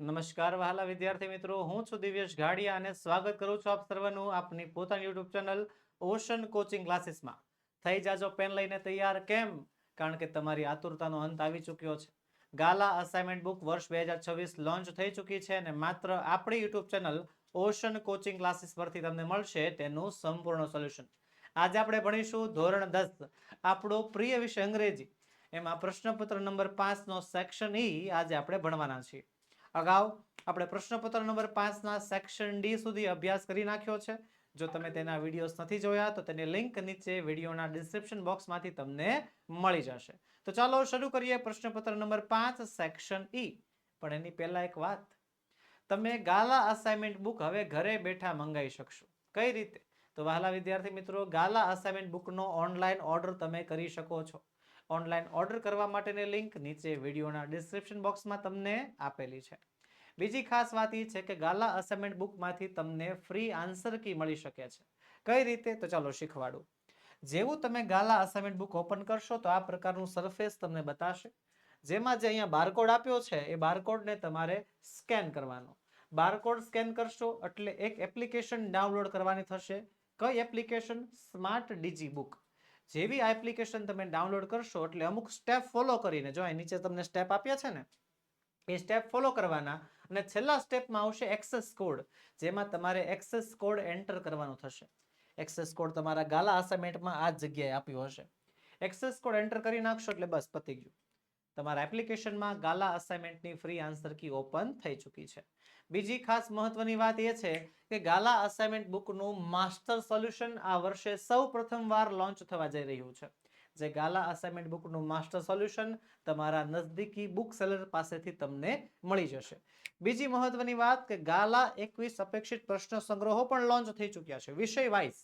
નમસ્કાર વહાલા વિદ્યાર્થી મિત્રો, હું છું દિવ્યેશ ઘાડિયા અને સ્વાગત કરું છું આપ સર્વનું આપની પોતાની યુટ્યુબ ચેનલ ઓશન કોચિંગ ક્લાસીસમાં. થઈ જાજો પેન લઈને તૈયાર કેમ? કારણ કે તમારી આતુરતાનો અંત આવી ચૂક્યો છે. ગાલા અસાઇનમેન્ટ બુક વર્ષ બે હજાર છવ્વીસ લોન્ચ થઈ ચૂકી છે અને માત્ર આપણી YouTube channel Ocean coaching classes પરથી તમને મળશે તેનું સંપૂર્ણ સોલ્યુશન આજે આપણે ભણીશું ધોરણ દસ, આપણો પ્રિય વિષય અંગ્રેજી. એમાં પ્રશ્નપત્ર નંબર પાંચનો સેક્શન ઈ આજે આપણે ભણવાના છીએ. અગાઉ આપણે પ્રશ્નપત્ર નંબર પાંચના સેક્શન ડી સુધી અભ્યાસ કરી નાખ્યો છે. જો તમે તેના વિડીયોઝ નથી જોયા, તો તેની લિંક નીચે વિડીયોના ડિસ્ક્રિપ્શન બોક્સમાંથી તમને મળી જશે. તો ચાલો શરૂ કરીએ પ્રશ્નપત્ર નંબર પાંચ સેક્શન ઈ પણ એની પહેલા એક વાત. તમે ગાલા અસાઇનમેન્ટ બુક હવે ઘરે બેઠા મંગાવી શકશો. કઈ રીતે? તો વહાલા વિદ્યાર્થી મિત્રો ગાલા અસાઇનમેન્ટ બુકનો ઓનલાઈન ઓર્ડર તમે કરી શકો છો. ઓનલાઈન ઓર્ડર કરવા માટેની લિંક નીચે વિડીયોના ડિસ્ક્રિપ્શન બોક્સમાં તમને આપેલી છે. બીજી ખાસ વાત એ છે કે ગાલા અસાઇનમેન્ટ બુકમાંથી તમને ફ્રી આન્સર કી મળી શકે છે. કઈ રીતે? તો ચાલો શીખવાડું. જેવું તમે ગાલા અસાઇનમેન્ટ બુક ઓપન કરશો તો આ પ્રકારનું સરફેસ તમને બતાશે. જેમાં જે અહીંયા બારકોડ આપ્યો છે, એ બારકોડને તમારે સ્કેન કરવાનો. બારકોડ સ્કેન કરશો એટલે એક એપ્લિકેશન ડાઉનલોડ કરવાની થશે. કઈ એપ્લિકેશન? Smart DG book. જેવી એપ્લિકેશન તમે ડાઉનલોડ કરશો એટલે અમુક સ્ટેપ ફોલો કરીને, જો અહીં નીચે તમને સ્ટેપ આપ્યા છે ને, એ સ્ટેપ ફોલો કરવાના અને છેલ્લા સ્ટેપમાં આવશે એક્સેસ કોડ જેમાં તમારે એક્સેસ કોડ એન્ટર કરવાનો થશે. એક્સેસ કોડ તમારા ગાલા અસાઇનમેન્ટમાં આ જગ્યાએ આપ્યો હશે. એક્સેસ કોડ એન્ટર કરી નાખશો એટલે બસ પતી ગયું. તમારા એપ્લિકેશનમાં ગાલા અસાઇનમેન્ટની ફ્રી આન્સર કી ઓપન થઈ ચૂકી છે. બીજી ખાસ મહત્વની વાત એ છે કે ગાલા અસાઇનમેન્ટ બુકનું માસ્ટર સોલ્યુશન આ વર્ષે સૌ પ્રથમવાર લોન્ચ થવા જઈ રહ્યું છે. જે ગાલા અસાઇનમેન્ટ બુકનું માસ્ટર સોલ્યુશન તમારા નજદીકી બુક સેલર પાસેથી તમને મળી જશે. બીજી મહત્વની વાત કે ગાલા એકવીસ અપેક્ષિત પ્રશ્ન સંગ્રહો પણ લોન્ચ થઈ ચૂક્યા છે. વિષય વાઇઝ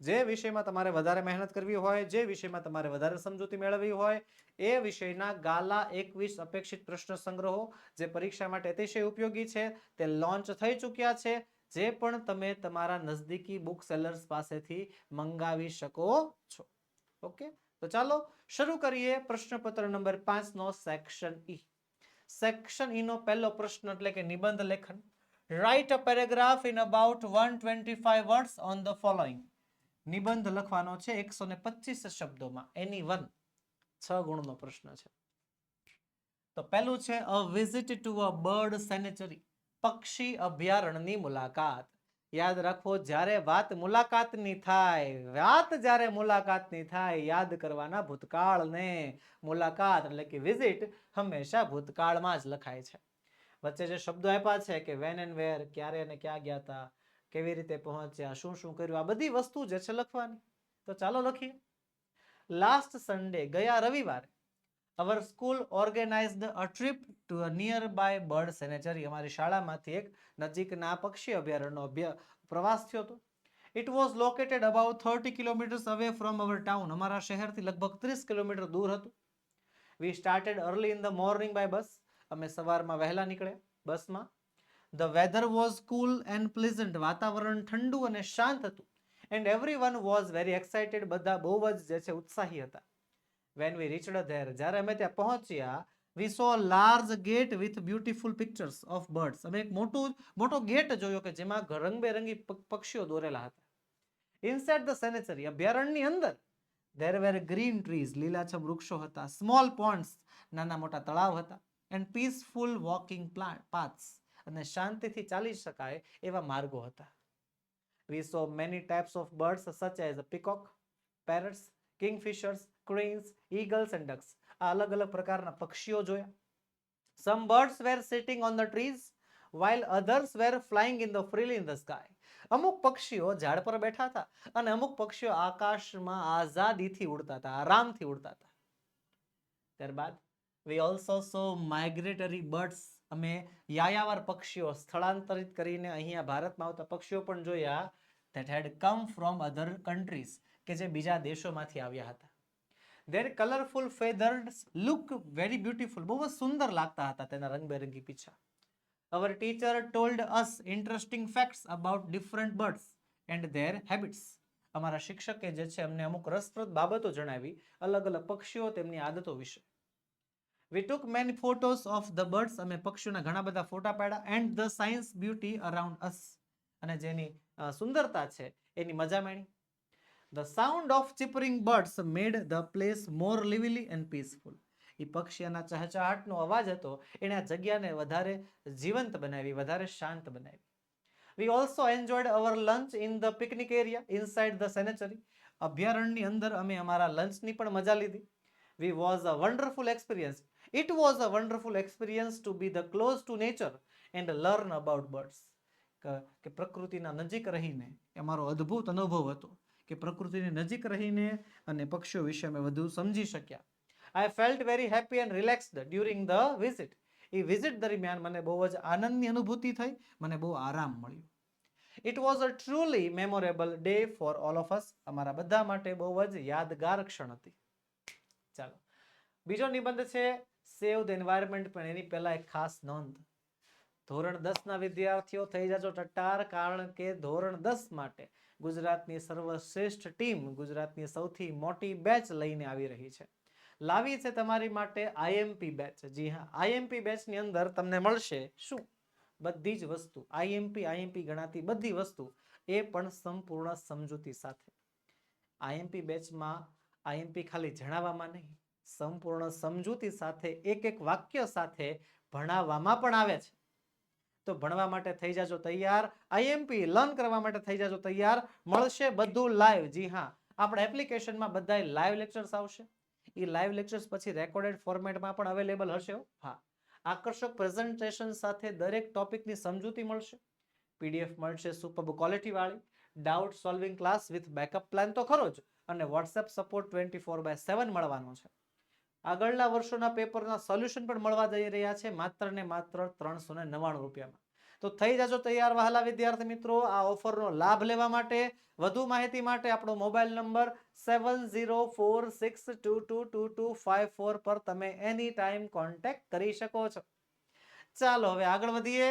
જે વિષયમાં તમારે વધારે મહેનત કરવી હોય, જે વિષયમાં તમારે વધારે સમજૂતી મેળવવી હોય, એ વિષયના ગાલા એકવીસ અપેક્ષિત પ્રશ્ન સંગ્રહો, જે પરીક્ષા માટે અતિશય ઉપયોગી છે, તે લોન્ચ થઈ ચૂક્યા છે, જે પણ તમે તમારા નજદીકી બુક સેલર્સ પાસેથી મંગાવી શકો છો. ઓકે તો ચાલો શરૂ કરીએ પ્રશ્નપત્ર નંબર પાંચ નો સેક્શન ઈ સેક્શન ઈ નો પહેલો પ્રશ્ન એટલે કે નિબંધ લેખન. Write a paragraph in about one twenty five words on the following નિબંધ લખવાનો છે એકસો ને પચીસ શબ્દોમાં. એની વન, છ ગુણનો પ્રશ્ન છે. તો પહેલું છે a visit to a bird sanctuary પક્ષી અભયારણ્યની મુલાકાત. યાદ રાખો, જ્યારે વાત મુલાકાતની થાય, વાત જ્યારે મુલાકાતની થાય, યાદ કરવાના ભૂતકાળને. મુલાકાત એટલે કે વિઝિટ હંમેશા ભૂતકાળમાં જ લખાય છે. વચ્ચે જે શબ્દો આપ્યા છે કે વેન એન્ડ વેર ક્યારે અને ક્યાં ગયા હતા કેવી રીતે પહોંચ્યા, શું શું કર્યું, આ બધી વસ્તુ જે છે લખવાની. તો ચાલો લખીએ. લાસ્ટ સન્ડે ગયા રવિવારે our school organised a trip to a nearby bird sanctuary અમારી શાળામાંથી એક નજીકના પક્ષી અભયારણ્યનો અભ્યા, પ્રવાસ થયો હતો. It was located about thirty kilometres away from our town અમારા શહેરથી લગભગ ત્રીસ કિલોમીટર દૂર હતું. We started early in the morning by bus અમે સવારમાં વહેલા નીકળ્યા બસમાં. The weather was cool and pleasant વાતાવરણ ઠંડુ અને શાંત હતું. And everyone was very excited બધા બહુ જ, જે છે, ઉત્સાહી હતા. વેન વી રીચડ ધેર જ્યારે અમે ત્યાં પહોંચ્યા we saw large gate with beautiful pictures of birds અમે એક મોટું, મોટો ગેટ જોયો કે જેમાં રંગબેરંગી પક્ષીઓ દોરેલા હતા. ઇનસાઇડ ધ સેનેચરી અભયારણ્યની અંદર ધેર વેર ગ્રીન ટ્રીઝ લીલાછમ વૃક્ષો હતા સ્મોલ પોન્ડ્સ નાના મોટા તળાવ હતા એન્ડ પીસફુલ વોકિંગ પાથ્સ અને શાંતિથી ચાલી શકાય એવા માર્ગો હતા. We saw many types of birds such as peacock parrots kingfishers cranes eagles and ducks આ અલગ અલગ પ્રકારના પક્ષીઓ જોયા. Some birds were sitting on the trees while others were flying in the freely in the sky. અમુક પક્ષીઓ ઝાડ પર બેઠા હતા અને અમુક પક્ષીઓ આકાશમાં આઝાદીથી ઉડતા હતા, આરામથી ઉડતા હતા. ત્યારબાદ we also saw migratory birds અમે યાયાવર પક્ષીઓ સ્થળાંતરિત કરીને અહીંયા ભારતમાં આવતા પક્ષીઓ પણ જોયા that had come from other countries કે જે બીજા દેશોમાંથી આવ્યા હતા their colorful feathers look very beautiful બહુ જ સુંદર લાગતા હતા તેના રંગબેરંગી પીછા our teacher told us interesting facts about different birds and their habits અમારા શિક્ષકે જે છે અમને અમુક રસપ્રદ બાબતો જણાવી અલગ અલગ પક્ષીઓ તેમની આદતો વિશે we took many photos of the birds અમે પક્ષીઓના ઘણા બધા ફોટા પાડ્યા and the science beauty around us અને જેની સુંદરતા છે, એની મજા માણી the sound of chirping birds made the place more lively and peaceful એ પક્ષીઓના ચહચહાટનો અવાજ હતો એણે આ જગ્યાને વધારે જીવંત બનાવી, વધારે શાંત બનાવી. We also enjoyed our lunch in the picnic area inside the sanctuary અભયારણ્યની અંદર અમે અમારા લંચની પણ મજા લીધી. We was a wonderful experience it was a wonderful experience to be the close to nature and learn about birds કે પ્રકૃતિના નજીક રહીને, એ મારો અદ્ભુત અનુભવ હતો કે પ્રકૃતિની નજીક રહીને અને પક્ષીઓ વિશે અમે વધુ સમજી શક્યા. I felt very happy and relaxed during the visit A visit દરમિયાન મને બહુ જ આનંદની અનુભૂતિ થઈ, મને બહુ આરામ મળ્યો. It was a truly memorable day for all of us અમારા બધા માટે બહુ જ યાદગાર ક્ષણ હતી. ચાલો. બીજો નિબંધ છે સેવ ધ એન્વાયરમેન્ટ પણ એની પહેલા એક ખાસ નોંધ. ધોરણ દસ ના વિદ્યાર્થીઓ થઈ જાજો ટટ્ટાર, કારણ કે ધોરણ દસ માટે ગુજરાતની સર્વશ્રેષ્ઠ ટીમ ગુજરાતની સૌથી મોટી બેચ લઈને આવી રહી છે. લાવી છે તમારી માટે આઈએમપી બેચ જી હા આઈએમપી બેચની અંદર તમને મળશે શું? બધી જ વસ્તુ. આઈએમપી આઈએમપી ગણાતી બધી વસ્તુ એ પણ સંપૂર્ણ સમજૂતી સાથે. આઈએમપી બેચમાં આઈએમપી ખાલી જણાવવામાં નહીં. સંપૂર્ણ સમજૂતી સાથે, એક એક વાક્ય સાથે ભણાવવામાં પણ આવે છે. તો ભણવા માટે થઈ જાજો તૈયાર. આઈએમપી લર્ન કરવા માટે થઈ જાજો તૈયાર. મળશે બધું લાઈવ જી હા, આપણા એપ્લિકેશનમાં બધા લાઈવ લેક્ચર્સ આવશે. એ લાઈવ લેક્ચર્સ પછી રેકોર્ડેડ ફોર્મેટમાં પણ અવેલેબલ હશે હા. આકર્ષક પ્રેઝન્ટેશન સાથે દરેક ટોપિકની સમજૂતી મળશે. પીડીએફ મળશે super ક્વોલિટીવાળી doubt solving class with backup plan તો ખરો જ. અને WhatsApp support twenty four by seven મળવાનો છે. આગળના વર્ષોના પેપરના સોલ્યુશન પણ મળવા જઈ રહ્યા છે, માત્ર ને માત્ર ત્રણસો ને નવ્વાણું રૂપિયામાં. તો થઈ જાજો તૈયાર વહાલા વિદ્યાર્થી મિત્રો, આ ઓફરનો લાભ લેવા માટે વધુ માહિતી માટે આપણો mobile number seven zero four six two two two two five four પર તમે એની ટાઈમ કોન્ટેક્ટ કરી શકો છો. ચાલો હવે આગળ વધીએ.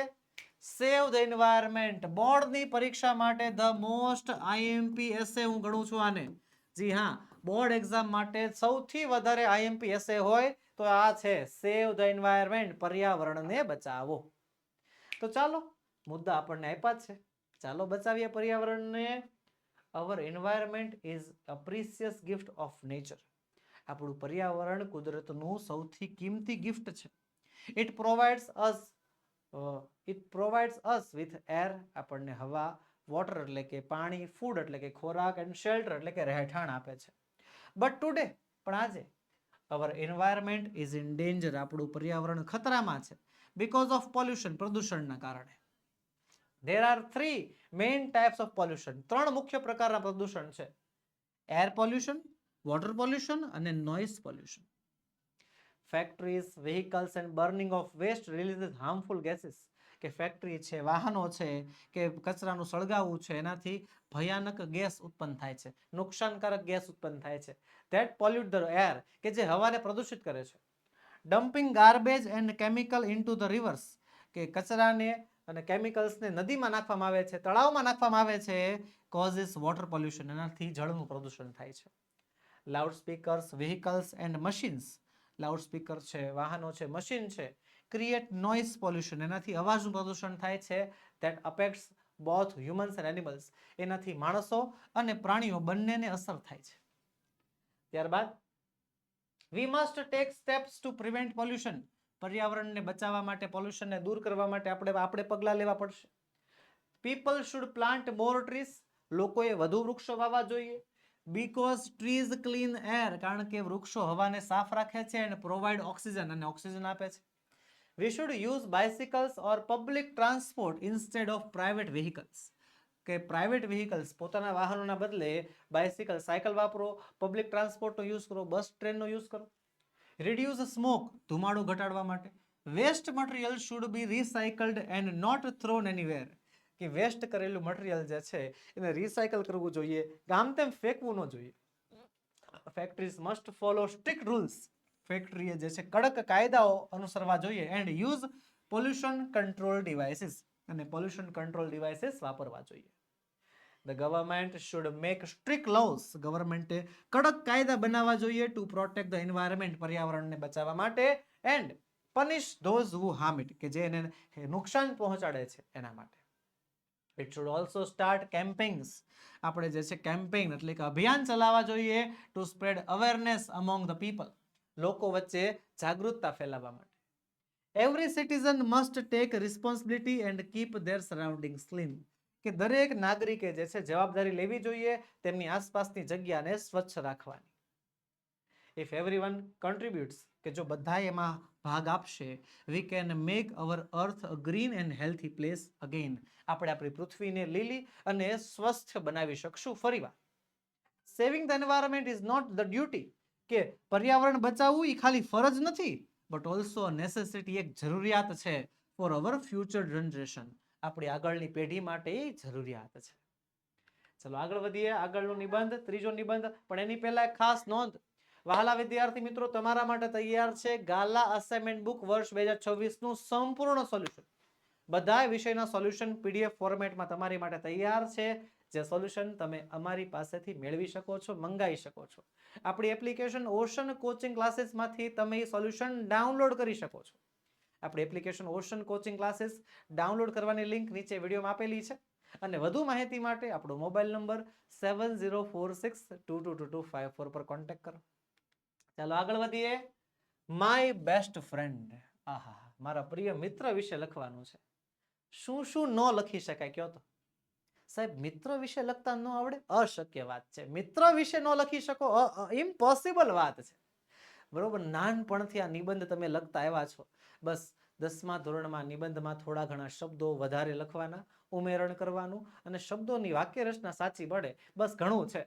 સેવ ધ એન્વાયરમેન્ટ બોર્ડની પરીક્ષા માટે ધ મોસ્ટ આઈએમપી એસે હું ગણું છું આને. જી હા બોર્ડ એક્ઝામ માટે સૌથી વધારે આઈએમપી એસે હોય તો આ છે સેવ ધ એન્વાયરમેન્ટ પર્યાવરણને બચાવો. તો ચાલો, મુદ્દા આપણને આપ્યા છે. ચાલો બચાવીએ પર્યાવરણને. Our environment is a precious gift of nature આપણું પર્યાવરણ કુદરતનું સૌથી કિંમતી ગિફ્ટ છે. It provides us it provides us with air આપણને હવા વોટર એટલે કે પાણી ફૂડ એટલે કે ખોરાક એન્ડ શેલ્ટર એટલે કે રહેઠાણ આપે છે. બટ ટુડે પણ આજે our environment is in danger આપણું પર્યાવરણ ખતરામાં છે બિકોઝ ઓફ પોલ્યુશન પ્રદૂષણના કારણે. There are three main types of pollution ત્રણ મુખ્ય પ્રકારના પ્રદૂષણ છે. એર પોલ્યુશન વોટર પોલ્યુશન અને noise pollution factories vehicles and burning of waste release harmful gases. કે ફેક્ટરી છે, વાહનો છે, કે કચરાનું સળગાવવું છે, એનાથી ભયાનક ગેસ ઉત્પન્ન થાય છે, નુકસાનકારક ગેસ ઉત્પન્ન થાય છે. ધેટ પોલ્યુટ ધ એર કે જે હવાને પ્રદૂષિત કરે છે. Dumping garbage and chemical into the rivers કે કચરાને અને કેમિકલ્સને નદીમાં નાખવામાં આવે છે, તળાવમાં નાખવામાં આવે છે કોઝિસ વોટર પોલ્યુશન એનાથી જળનું પ્રદૂષણ થાય છે. Loudspeakers vehicles and machines loudspeaker છે, વાહનો છે મશીન છે ક્રિએટ નોઇઝ પોલ્યુશન એનાથી અવાજનું પ્રદૂષણ થાય છે that affects both humans and animals એનાથી માણસો અને પ્રાણીઓ બંનેને અસર થાય છે. ત્યારબાદ we must take steps to prevent pollution પર્યાવરણને બચાવવા માટે પોલ્યુશનને દૂર કરવા માટે આપણે આપણે પગલાં લેવા પડશે. People should plant more trees લોકોએ વધુ વૃક્ષો વાવવા જોઈએ. બીકોઝ ટ્રીઝ ક્લીન એર કારણ કે વૃક્ષો હવાને સાફ રાખે છે અને પ્રોવાઈડ ઓક્સિજન અને ઓક્સિજન આપે છે. We should use bicycles or public transport instead of private vehicles કે પ્રાઇવેટ વ્હીકલ્સ પોતાના વાહનોના બદલે બાઇસિકલ સાયકલ વાપરો પબ્લિક ટ્રાન્સપોર્ટનો યુઝ કરો બસ ટ્રેનનો યુઝ કરો. રિડ્યુસ સ્મોક ધુમાડો ઘટાડવા માટે. Waste material should be recycled and not thrown anywhere કે વેસ્ટ કરેલું મટીરિયલ જે છે, એને રિસાયકલ કરવું જોઈએ. ગામ તેમ ફેંકવું ન જોઈએ. Factories must follow strict rules ફેક્ટરીએ જે છે કડક કાયદાઓ અનુસરવા જોઈએ and use pollution control devices અને પોલ્યુશન કંટ્રોલ ડિવાઇસીસ વાપરવા જોઈએ. The government should make strict laws ગવર્મેન્ટે કડક કાયદા બનાવવા જોઈએ ટુ પ્રોટેક્ટ ધ એન્વાયરમેન્ટ પર્યાવરણને બચાવવા માટે and punish those who harm it કે જે એને નુકસાન પહોંચાડે છે એના માટે. It should also start campings આપણે જે છે કેમ્પેઇન એટલે કે અભિયાન ચલાવવા જોઈએ to spread awareness among the people લોકો વચ્ચે જાગૃતતા ફેલાવવા માટે. Every citizen must take responsibility and keep their surrounding clean કે દરેક નાગરિકે જે છે જવાબદારી લેવી જોઈએ, તેમની આસપાસની જગ્યાને સ્વચ્છ રાખવાની. ઇફ એવરીવન કન્ટ્રીબ્યુટ્સ કે જો બધા એમાં ભાગ આપશે we can make our earth a green and healthy place again આપણે આપણી પૃથ્વીને લીલી અને સ્વસ્થ બનાવી શકશું ફરીવાર. Saving the environment is not the duty કે પર્યાવરણ બચાવવું એ ખાલી ફરજ નથી બટ ઓલ્સો નેસેસિટી એક જરૂરિયાત છે ફોર અવર ફ્યુચર જનરેશન આપણી આગળની પેઢી માટે એ જરૂરિયાત છે. ચલો આગળ વધીએ, આગળનો નિબંધ, ત્રીજો નિબંધ, પણ એની પહેલા એક ખાસ નોંધ. વહાલા વિદ્યાર્થી મિત્રો, તમારા માટે તૈયાર છે ગાલા અસાઇનમેન્ટ બુક વર્ષ બે હજાર છવ્વીસનું સંપૂર્ણ સોલ્યુશન બધા વિષયના સોલ્યુશન પીડીએફ ફોર્મેટમાં તમારી માટે તૈયાર છે. જે સોલ્યુશન તમે અમારી પાસેથી મેળવી શકો છો, મંગાવી શકો છો. આપણી એપ્લિકેશન ઓશન કોચિંગ ક્લાસીસમાંથી તમે એ સોલ્યુશન ડાઉનલોડ કરી શકો છો. આપણી application Ocean Coaching Classes download કરવાની લિંક નીચે વિડીયોમાં આપેલી છે. અને વધુ માહિતી માટે આપણો mobile number seven zero four six two two two two five four પર કોન્ટેક્ટ કરો. ચાલો આગળ વધીએ. માય બેસ્ટ ફ્રેન્ડ આહા મારા પ્રિય મિત્ર વિશે લખવાનું છે. શું શું ન લખી શકાય, કયો તો? સાહેબ, મિત્ર વિશે લખતા ન આવડે? અશક્ય વાત છે. મિત્ર વિશે ન લખી શકો? ઇમ્પોસિબલ વાત છે. બરોબર? નાનપણથી આ નિબંધ તમે લખતા આવ્યા છો. બસ, દસમા ધોરણમાં નિબંધમાં થોડા ઘણા શબ્દો વધારે લખવાના, ઉમેરણ કરવાનું અને શબ્દોની વાક્ય રચના સાચી પડે બસ, ઘણું છે.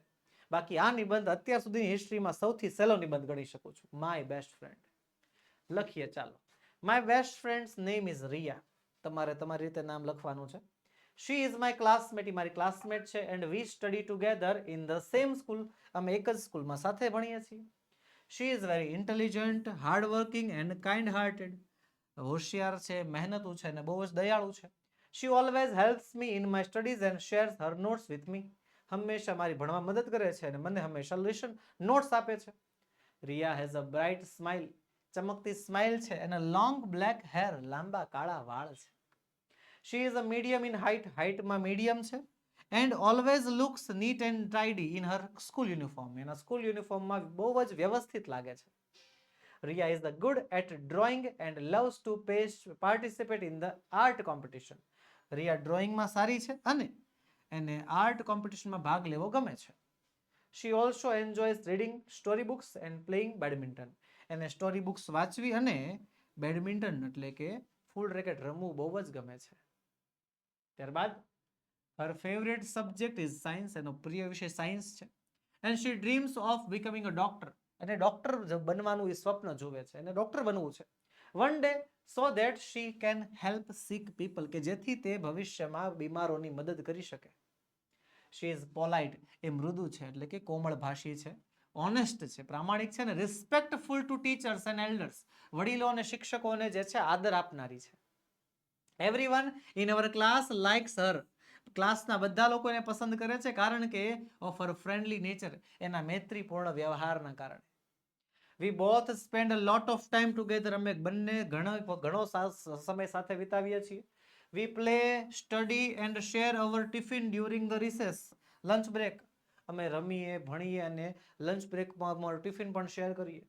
બાકી આ નિબંધ અત્યાર સુધીની હિસ્ટ્રીમાં સૌથી સહેલો નિબંધ ગણી શકું છું. માય બેસ્ટ ફ્રેન્ડ લખીએ, ચાલો. My best friend's name is Riya તમારે તમારી રીતે નામ લખવાનું છે? શી ઇઝ માય ક્લાસમેટ મારી ક્લાસમેટ છે and we study together in the same school અમે એક જ સ્કૂલમાં સાથે ભણીએ છીએ. She is very intelligent hardworking and kind hearted હોશિયાર છે, મહેનતુ છે, અને બહુ જ દયાળુ છે. She always helps me in my studies and shares her notes with me હંમેશા મારી ભણવા મદદ કરે છે અને મને હંમેશા લેશન નોટ્સ આપે છે. Riya has a bright smile ચમકતી smile છે અને લોંગ બ્લેક હેર લાંબા કાળા વાળ છે. She is a medium in height હાઇટમાં medium છે. And always looks neat and ટ્રાઇડી in her school uniform એના સ્કૂલ યુનિફોર્મમાં બહુ જ વ્યવસ્થિત લાગે છે. Riya is the good at drawing and loves to participate in the art competition Riya ડ્રોઈંગમાં સારી છે અને એને આર્ટ કોમ્પિટિશનમાં ભાગ લેવો ગમે છે. She also enjoys reading story books and playing badminton એને સ્ટોરી બુક્સ વાંચવી અને બેડમિન્ટન એટલે કે ફૂલ રેકેટ રમવું બહુ જ ગમે છે. ત્યારબાદ her favourite subject is science એનો પ્રિય વિષય સાયન્સ છે. And she dreams of becoming a doctor અને ડોક્ટર બનવાનું એ સ્વપ્ન જુએ છે અને ડોક્ટર બનવું છે. One day so that she can help sick people કે જેથી તે ભવિષ્યમાં બીમારોની મદદ કરી શકે. શી ઇઝ પોલાઇટ એ મૃદુ છે, એટલે કે કોમળ ભાષી છે. ઓનેસ્ટ છે, પ્રામાણિક છે, અને respectful to teachers and elders વડીલો અને શિક્ષકોને જે છે, આદર આપનારી છે. Everyone in our class likes her ક્લાસના બધા લોકો એને પસંદ કરે છે કારણ કે ઓફ હર ફ્રેન્ડલી નેચર એના મૈત્રીપૂર્ણ વ્યવહારના કારણે. We both spend lot of time together અમે બંને ઘણો ઘણો સમય સાથે વિતાવીએ છીએ. We play study and share our tiffin during the recess lunch break અમે રમીએ, ભણીએ અને લંચ બ્રેકમાં ટિફિન પણ શેર કરીએ.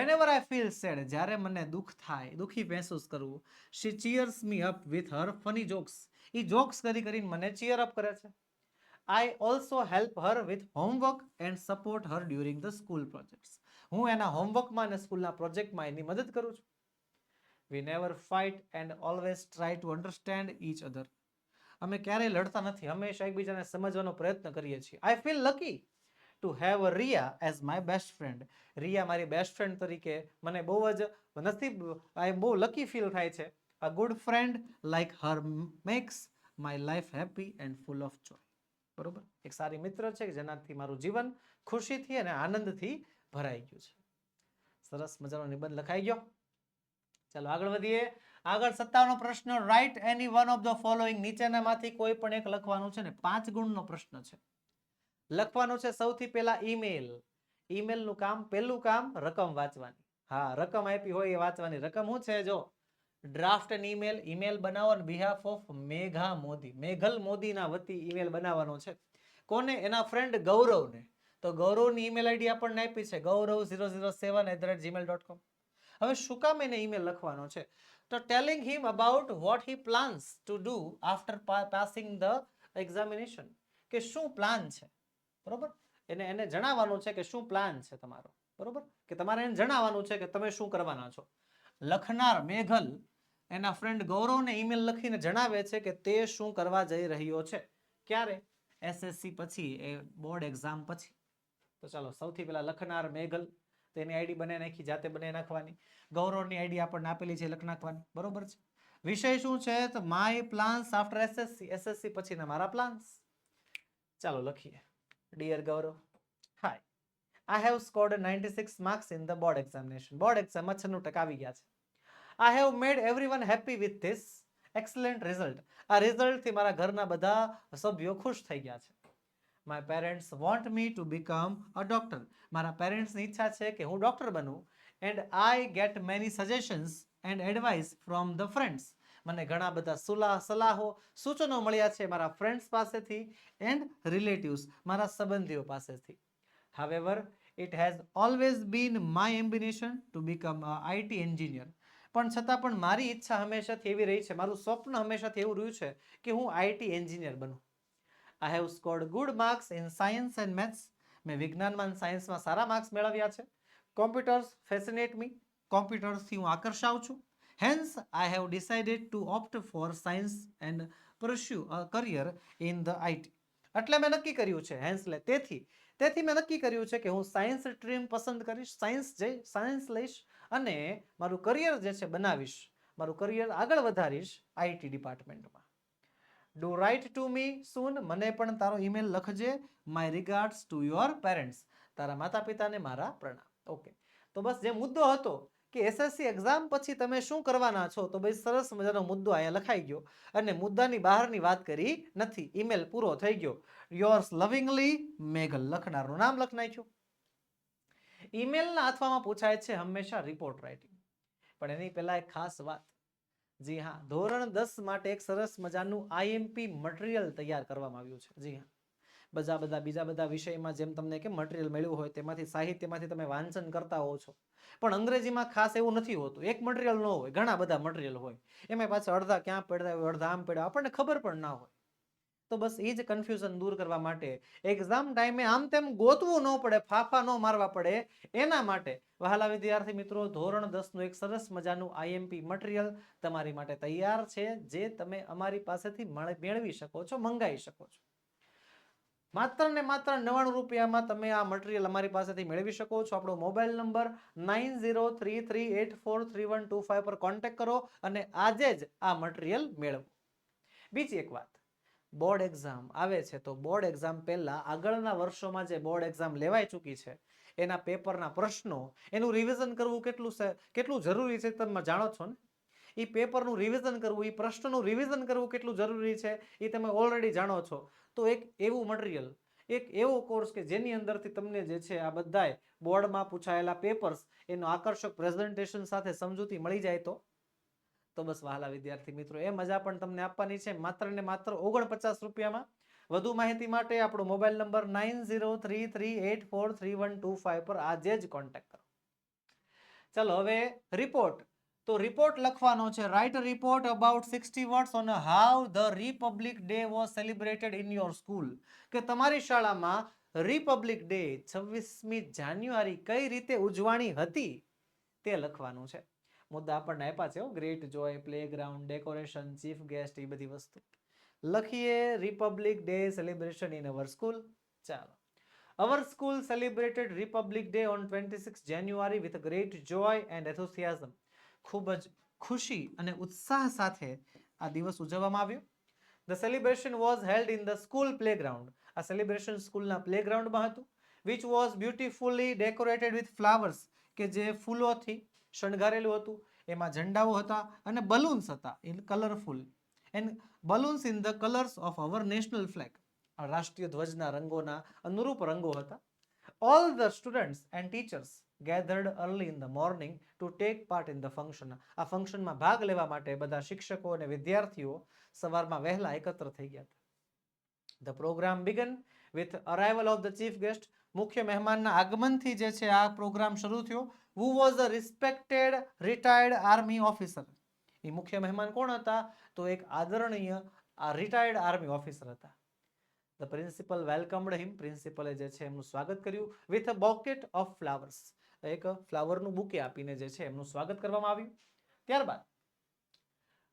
એવર આઈ ફીલ સેડ જ્યારે મને દુઃખ થાય, દુઃખી મહેસૂસ કરવું she cheers me up with her funny jokes A jokes કરી કરીને મને ચીયર અપ કરે છે. I also help her with homework and support her during the school projects હું એના હોમવર્કમાં અને સ્કૂલના પ્રોજેક્ટમાં એની મદદ કરું છું. We never fight and always try to understand each other અમે ક્યારેય લડતા નથી, હંમેશા એકબીજાને સમજવાનો પ્રયત્ન કરીએ છીએ. I feel lucky to have Riya as my best friend Riya મારી બેસ્ટ ફ્રેન્ડ તરીકે મને બહુ જ નસીબ આઈ બહુ લકી ફીલ થાય છે. A good friend like her makes my life happy and full of joy બરોબર? એક સારી મિત્ર છે જેનાથી મારું જીવન ખુશીથી અને આનંદથી ભરાઈ ગયું છે. સરસ મજાનો નિબંધ લખાઈ ગયો. ચાલો આગળ વધીએ. આગળ સત્તાવનો પ્રશ્ન write any one of the following નીચેનામાંથી કોઈ પણ એક લખવાનું છે ને, પાંચ ગુણનો પ્રશ્ન છે. લખવાનું છે સૌથી પહેલા ઈમેલ. ઈમેલનું કામ, પહેલું કામ રકમ વાંચવાની. હા, રકમ આપી હોય એ વાંચવાની. રકમ શું છે જો? ડ્રાફ્ટ એન ઈમેલ ઈમેલ બનાવો બિહાફ ઓફ મેઘા મોદી. મેઘલ મોદીના વતી ઈમેલ બનાવવાનો છે. કોને? એના ફ્રેન્ડ ગૌરવને. તો ગૌરવની ઈમેલ આઈડી આપણને આપી છે. Gaurav zero zero seven at the rate Gmail dot com હવે શું કામ એને ઈમેલ લખવાનો છે? તો telling him about what he plans to do after passing the examination કે શું પ્લાન છે? બરોબર? એને એને જણાવવાનું છે કે શું પ્લાન છે તમારો? બરોબર? કે તમારે એને જણાવવાનું છે કે તમે શું કરવાના છો? લખનાર મેઘલ એના ફ્રેન્ડ ગૌરવને ઈમેલ લખીને જણાવે છે કે તે શું કરવા જઈ રહ્યો છે. ક્યારે? એસએસસી પછી, એ બોર્ડ એક્ઝામ પછી. તો ચાલો, સૌથી પહેલા લખનાર મેઘલ તેની આઈડી બને નાખી, જાતે બને નાખવાની. ગૌરવની આઈડી આપણને આપેલી છે લખ નાખવાની. બરોબર છે? વિષય શું છે? તો my plans after SSC SSC પછીના મારા પ્લાન્સ ચાલો, લખીએ. Dear Gaurav hi I have scored 96 marks in the board examination બોર્ડમાં છન્નું ટકા આવી ગયા છે. I have made everyone happy with this excellent result આ રિઝલ્ટથી મારા ઘરના બધા સભ્યો ખુશ થઈ ગયા છે. My parents want me to become a doctor મારા પેરેન્ટ્સની ઈચ્છા છે કે હું doctor બનું. And I get many suggestions and advice from the friends મને ઘણા બધા સુલા, સલાહો, સૂચનો મળ્યા છે મારા ફ્રેન્ડ્સ પાસેથી એન્ડ રિલેટિવ્સ મારા સંબંધીઓ પાસેથી. However it has always been my ambition to become IT engineer પણ છતાં પણ મારી ઈચ્છા હંમેશાથી એવી રહી છે, મારું સ્વપ્ન હંમેશાથી એવું રહ્યું છે કે હું IT engineer બનું. I have scored good marks in science and maths મેં વિજ્ઞાનમાં સાયન્સમાં સારા માર્ક્સ મેળવ્યા છે. કોમ્પ્યુટર્સ ફેસિનેટ મી કોમ્પ્યુટર્સથી હું આકર્ષાવ છું. Hence I have decided to opt for science and pursue a career in the IT. એટલે મેં નક્કી કર્યું છે હેન્સ લે, તેથી તેથી મેં નક્કી કર્યું છે કે હું સાયન્સ સ્ટ્રીમ પસંદ કરીશ સાયન્સ જઈ સાયન્સ લઈશ અને મારું કરિયર જે છે બનાવીશ, મારું કરિયર આગળ વધારીશ IT ડિપાર્ટમેન્ટમાં do write to me soon મને પણ તારો email લખજે my regards to your parents તારા માતા પિતાને મારા પ્રણામ. ઓકે તો બસ, જે મુદ્દો હતો કે એસએસસી એક્ઝામ પછી તમે શું કરવાના છો? તો ભાઈ સરસ મજાનો મુદ્દો અહીંયા લખાઈ ગયો. અને મુદ્દાની બહારની વાત કરી નથી. ઈમેલ પૂરો થઈ ગયો. યોર્સ લવિંગલી મેઘલ લખનારનું નામ લખ નાખ્યું. ઈમેલના અથવામાં પૂછાય છે હંમેશા રિપોર્ટ રાઇટિંગ પણ એની પહેલા એક ખાસ વાત. જી હા, ધોરણ દસ માટે એક સરસ મજાનું આઈએમપી મટીરિયલ તૈયાર કરવામાં આવ્યું છે. જી હા. બધા બધા બીજા બધા વિષયમાં જેમ તમને કે મટીરિયલ મળ્યું હોય તેમાંથી સાહિત્યમાંથી તમે વાંચન કરતા હો છો. પણ અંગ્રેજીમાં ખાસ એવું નથી હોતું. એક મટીરિયલ ન હોય, ઘણા બધા મટીરિયલ હોય. એમાં પાછા અડધા ક્યાં પડ્યા હોય, અડધા આમ પડ્યા આપણને ખબર પણ ના હોય. તો બસ એ જ કન્ફ્યુઝન દૂર કરવા માટે એક્ઝામ ટાઈમે આમ તેમ ગોતવું ન પડે, ફાફા ન મારવા પડે. એના માટે વહાલા વિદ્યાર્થી મિત્રો, ધોરણ દસનું એક સરસ મજાનું આઈએમપી મટીરિયલ તમારી માટે તૈયાર છે, જે તમે અમારી પાસેથી મળે- મેળવી શકો છો, મંગાવી શકો છો. માત્ર ને માત્ર નવ્વાણું રૂપિયામાં તમે આ મટીરિયલ અમારી પાસેથી મેળવી શકો છો. આપણો mobile number nine zero three three eight four three one two five પર કોન્ટેક્ટ કરો અને આજે જ આ મટીરિયલ મેળવો. બીજી એક વાત. બોર્ડ એક્ઝામ આવે છે તો બોર્ડ એક્ઝામ પહેલાં આગળના વર્ષોમાં જે બોર્ડ એક્ઝામ લેવાઈ ચૂકી છે, એના પેપરના પ્રશ્નો, એનું રિવિઝન કરવું કેટલું કેટલું જરૂરી છે તમે જાણો છો ને? એ પેપરનું રિવિઝન કરવું એ પ્રશ્નનું રિવિઝન કરવું કેટલું જરૂરી છે એ તમે ઓલરેડી જાણો છો. તો એક એવું મટીરિયલ, એક એવો કોર્સ કે જેની અંદરથી તમને જે છે આ બધાય બોર્ડમાં પૂછાયેલા પેપર્સ એનું આકર્ષક પ્રેઝન્ટેશન સાથે સમજૂતી મળી જાય તો? તો બસ વહાલા વિદ્યાર્થી મિત્રો, એ મજા પણ તમને આપવાની છે. માત્ર ને માત્ર ઓગણપચાસ રૂપિયામાં. વધુ માહિતી માટે આપણો mobile number nine zero three three eight four three one two five પર આજે જ કોન્ટેક્ટ કરો. ચલો હવે રિપોર્ટ. તો રિપોર્ટ લખવાનો છે. Write report about sixty words on how the Republic Day was celebrated in your school કે તમારી શાળામાં રિપબ્લિક ડે છવ્વીસમી જાન્યુઆરી કઈ રીતે ઉજવાણી હતી? તે લખવાનું છે. મુદ્દા આપણને આપ્યા છે great joy playground decoration chief guest એ બધી વસ્તુ. લખીએ Republic Day celebration in our school ચાલો. Our school celebrated Republic Day on twenty six January with great joy and enthusiasm ખૂબ જ ખુશી અને ઉત્સાહ સાથે આ દિવસ ઉજવવામાં આવ્યો. The celebration was held in the school playground આ સેલિબ્રેશન સ્કૂલના પ્લેગ્રાઉન્ડમાં હતું which was beautifully decorated with flowers કે જે ફૂલોથી શણગારેલું હતું. એમાં ઝંડાઓ હતા અને બલૂન્સ હતા in colourful and balloons in the colours of our national flag રાષ્ટ્રીય ધ્વજના રંગોના અનુરૂપ રંગો હતા. All the students and teachers gathered early in the morning to take part in the function. આ ફંક્શનમાં ભાગ લેવા માટે બધા શિક્ષકો અને વિદ્યાર્થીઓ સવારમાં વહેલા એકત્ર થઈ ગયા હતા. The programme began with arrival of the chief guest મુખ્ય મહેમાનના આગમનથી જે છે, આ પ્રોગ્રામ શરૂ થયો. Who was a respected retired army officer એ મુખ્ય મહેમાન કોણ હતા? તો એક આદરણીય, આ રિટાયર્ડ આર્મી ઓફિસર હતા. ધ પ્રિન્સિપલ વેલકમડ હિમ પ્રિન્સિપલે જે છે, એમનું સ્વાગત કર્યું. With a bouquet of flowers એક ફ્લાવરનું બુકે આપીને જે છે એમનું સ્વાગત કરવામાં આવ્યું. ત્યારબાદ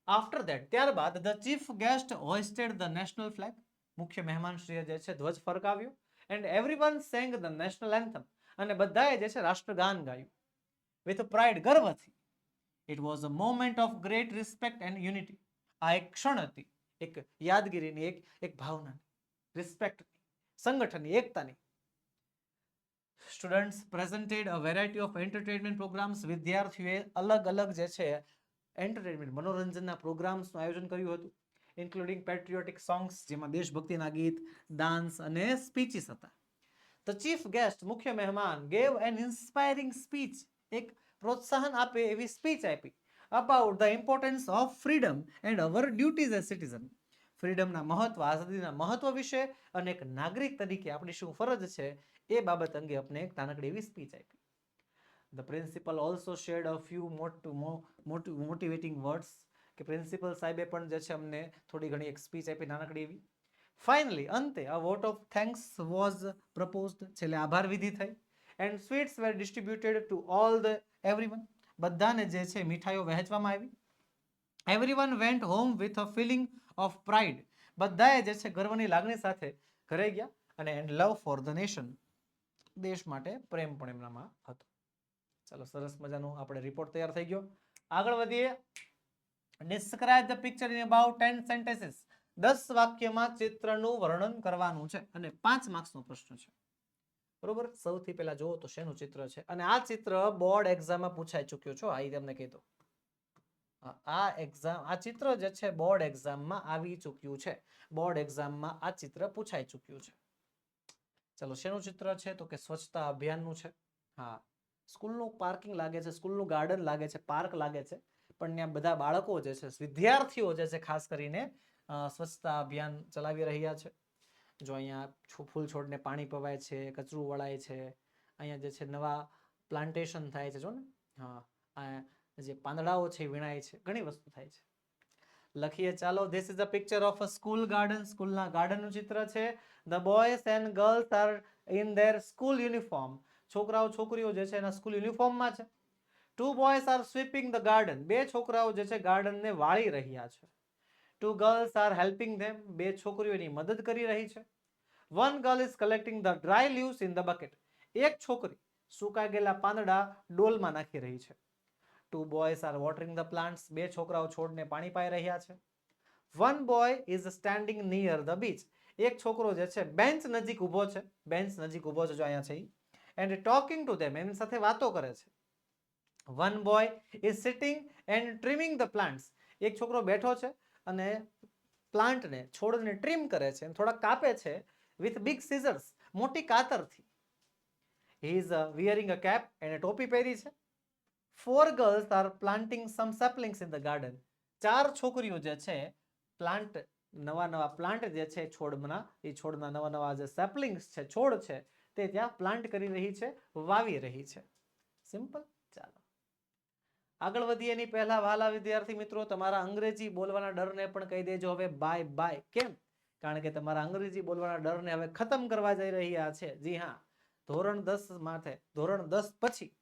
આફ્ટર ધેટ ત્યારબાદ the chief guest hoisted the national flag મુખ્ય મહેમાનશ્રીએ જે છે ધ્વજ ફરકાવ્યો and everyone sang the national anthem અને બધાએ જે છે રાષ્ટ્રગાન ગાયું. વિથ પ્રાઇડ ગર્વથી it was a moment of great respect and unity આ એક ક્ષણ હતી, એક યાદગીરીની એક એક ભાવનાની. રિસ્પેક્ટની સંગઠનની એકતાની. Students presented a variety of entertainment programmes વિદ્યાર્થીઓએ અલગ અલગ જે છે, એન્ટરટેનમેન્ટ, મનોરંજનના પ્રોગ્રામ્સનું આયોજન કર્યું હતું ઇન્ક્લુડિંગ પેટ્રિયોટિક સોંગ્સ જેમાં દેશભક્તિના ગીત ડાન્સ અને સ્પીચીસ હતા. ધ ચીફ ગેસ્ટ મુખ્ય મહેમાન ગેવ એન ઇન્સ્પાયરિંગ સ્પીચ એક પ્રોત્સાહન આપે એવી સ્પીચ આપી about the importance of freedom and our duties as citizen ફ્રીડમના મહત્વ, આઝાદીના મહત્વ વિશે અને એક નાગરિક તરીકે આપણી શું ફરજ છે એ બાબત અંગે આપણે એક નાનકડી એવી સ્પીચ આપી. The principal also shed a few motivating words કે પ્રિન્સિપલ સાહેબે પણ જે છે અમને થોડી ઘણી એક સ્પીચ આપી નાનકડી એવી. ફાઇનલી અંતે a vote of thanks was proposed છેલ્લે આભાર વિધિ થઈ. And sweets were distributed to all the everyone બધાને જે છે મીઠાઈઓ વહેંચવામાં આવી. Everyone went home with a feeling of pride બધાએ જે છે ગર્વની લાગણી સાથે ઘરે ગયા અને and love for the nation દેશ માટે પ્રેમ પણ એમનામાં હતો. ચાલો, સરસ મજાનો આપણે રિપોર્ટ તૈયાર થઈ ગયો. આગળ વધીએ. Describe the picture in about 10 sentences 10 વાક્યમાં ચિત્રનું વર્ણન કરવાનું છે અને 5 માર્ક્સનો પ્રશ્ન છે. બરોબર? સૌથી પહેલા જુઓ તો શેનું ચિત્ર છે? અને આ ચિત્ર બોર્ડ એક્ઝામમાં પૂછાઈ ચૂક્યો છો? આ તમને કહી દો આ એક્ઝામ, આ ચિત્ર જે છે, બોર્ડ એક્ઝામમાં આવી ચૂક્યું છે. બોર્ડ એક્ઝામમાં આ ચિત્ર પૂછાઈ ચૂક્યું છે. ચલો, શેનું ચિત્ર છે તો કે સ્વચ્છતા અભિયાનનું છે. હા, સ્કૂલનું પાર્કિંગ લાગે છે, સ્કૂલનું ગાર્ડન લાગે છે, પાર્ક લાગે છે, પણ ત્યાં બધા બાળકો જે છે, વિદ્યાર્થીઓ જે છે, ખાસ કરીને સ્વચ્છતા અભિયાન ચલાવી રહ્યા છે. જો અહીંયા ફૂલ છોડને પાણી પવાય છે, કચરું વળાય છે, અહીંયા જે છે, નવા પ્લાન્ટેશન થાય છે, જો ને? હા જે પાંદડાઓ છે વીણાય છે, ઘણી વસ્તુ થાય છે. લખીએ. ચાલો this is a picture of a school garden સ્કૂલના ગાર્ડનનું ચિત્ર છે. The boys and girls are in their school uniform છોકરાઓ, છોકરીઓ જે છે એના સ્કૂલ યુનિફોર્મમાં છે. Two boys are sweeping the garden બે છોકરાઓ જે છે ગાર્ડનને વાળી રહ્યા છે. Two girls are helping them બે છોકરીઓની મદદ કરી રહી છે. One girl is collecting the dry leaves in the bucket એક છોકરી સુકાઈ ગયેલા પાંદડા ડોલમાં નાખી રહી છે. Two boys are watering the plants બે છોકરાઓ છોડને પાણી પાઈ રહ્યા છે. One boy is standing near the beach એક છોકરો જે છે બેન્ચ નજીક ઊભો છે. બેન્ચ નજીક ઊભો છે જો અહીંયા છે એન્ડ ટોકિંગ ટુ ધેમ એની સાથે વાતો કરે છે. One boy is sitting and trimming the plants એક છોકરો બેઠો છે અને પ્લાન્ટને, છોડને ટ્રીમ કરે છે. થોડા કાપે છે વિથ બિગ સીઝર્સ મોટી કાતરથી. He is wearing a cap એને ટોપી પહેરી છે. Four girls are planting some saplings in the garden ચાર છોકરીઓ જે છે પ્લાન્ટ નવા નવા પ્લાન્ટ જે છે છોડના, એ છોડના નવા નવા જે સેપલિંગ્સ છે, છોડ છે, તે ત્યાં પ્લાન્ટ કરી રહી છે, વાવી રહી છે. સિમ્પલ ચાલો. આગળ વધીએ એની પહેલા વાલા વિદ્યાર્થી મિત્રો, તમારા અંગ્રેજી બોલવાના ડરને પણ કહી દેજો હવે. બાય બાય કેમ? કારણ કે તમારા અંગ્રેજી બોલવાના ડરને હવે ખતમ કરવા જઈ રહ્યા છે. જી હા. ધોરણ દસ માથે, ધોરણ દસ પછી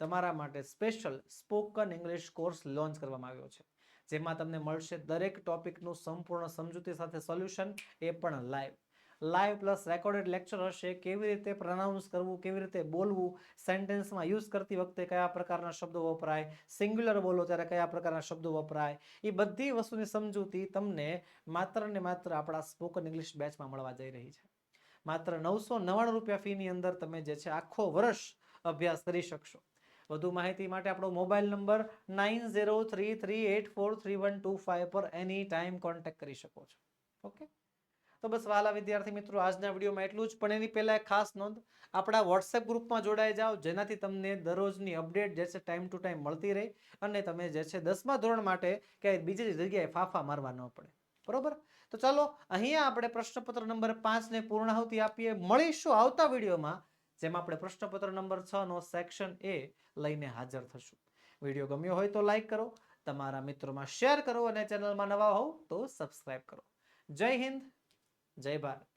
તમારા માટે special spoken English course launch કરવામાં આવ્યો છે. જેમાં તમને મળશે દરેક ટોપિકનું સંપૂર્ણ સમજૂતી સાથે સોલ્યુશન એ પણ live live plus recorded lecture હશે. કેવી રીતે પ્રનાઉન્સ કરવું, કેવી રીતે બોલવું સેન્ટેન્સમાં યુઝ કરતી વખતે કયા પ્રકારના શબ્દો વપરાય સિંગ્યુલર બોલો ત્યારે કયા પ્રકારના શબ્દો વપરાય એ બધી વસ્તુની સમજૂતી તમને માત્ર ને માત્ર આપણા સ્પોકન ઇંગ્લિશ બેચમાં મળવા જઈ રહી છે. માત્ર નવસો નવ્વાણું રૂપિયા ફીની અંદર તમે જે છે આખો વર્ષ અભ્યાસ કરી શકશો. વધુ માહિતી માટે આપણો mobile number nine zero three three eight four three one two five પર એની ટાઈમ કોન્ટેક્ટ કરી શકો છો. ઓકે? તો બસ વાલા વિદ્યાર્થી મિત્રો, આજના વિડીયોમાં એટલું જ. પણ એની પહેલાં ખાસ નોંધ. આપણા વોટ્સએપ ગ્રુપમાં જોડાઈ જાઓ, જેનાથી તમને દરરોજની અપડેટ જે છે ટાઈમ ટુ ટાઈમ મળતી રહે અને તમે જે છે દસમા ધોરણ માટે ક્યાંય બીજી જગ્યાએ ફાફા મારવા ન પડે. બરોબર? તો ચાલો, અહીંયા આપણે પ્રશ્નપત્ર નંબર પાંચને પૂર્ણાહુતિ આપીએ. મળીશું આવતા વિડીયોમાં. જેમાં આપણે પ્રશ્નપત્ર નંબર છ નો સેક્શન એ લઈને હાજર થશું. વીડિયો ગમ્યો હોય તો લાઈક કરો, તમારા મિત્રોમાં શેર કરો અને ચેનલમાં નવા હોવ તો સબસ્ક્રાઈબ કરો. જય હિન્દ, જય ભારત.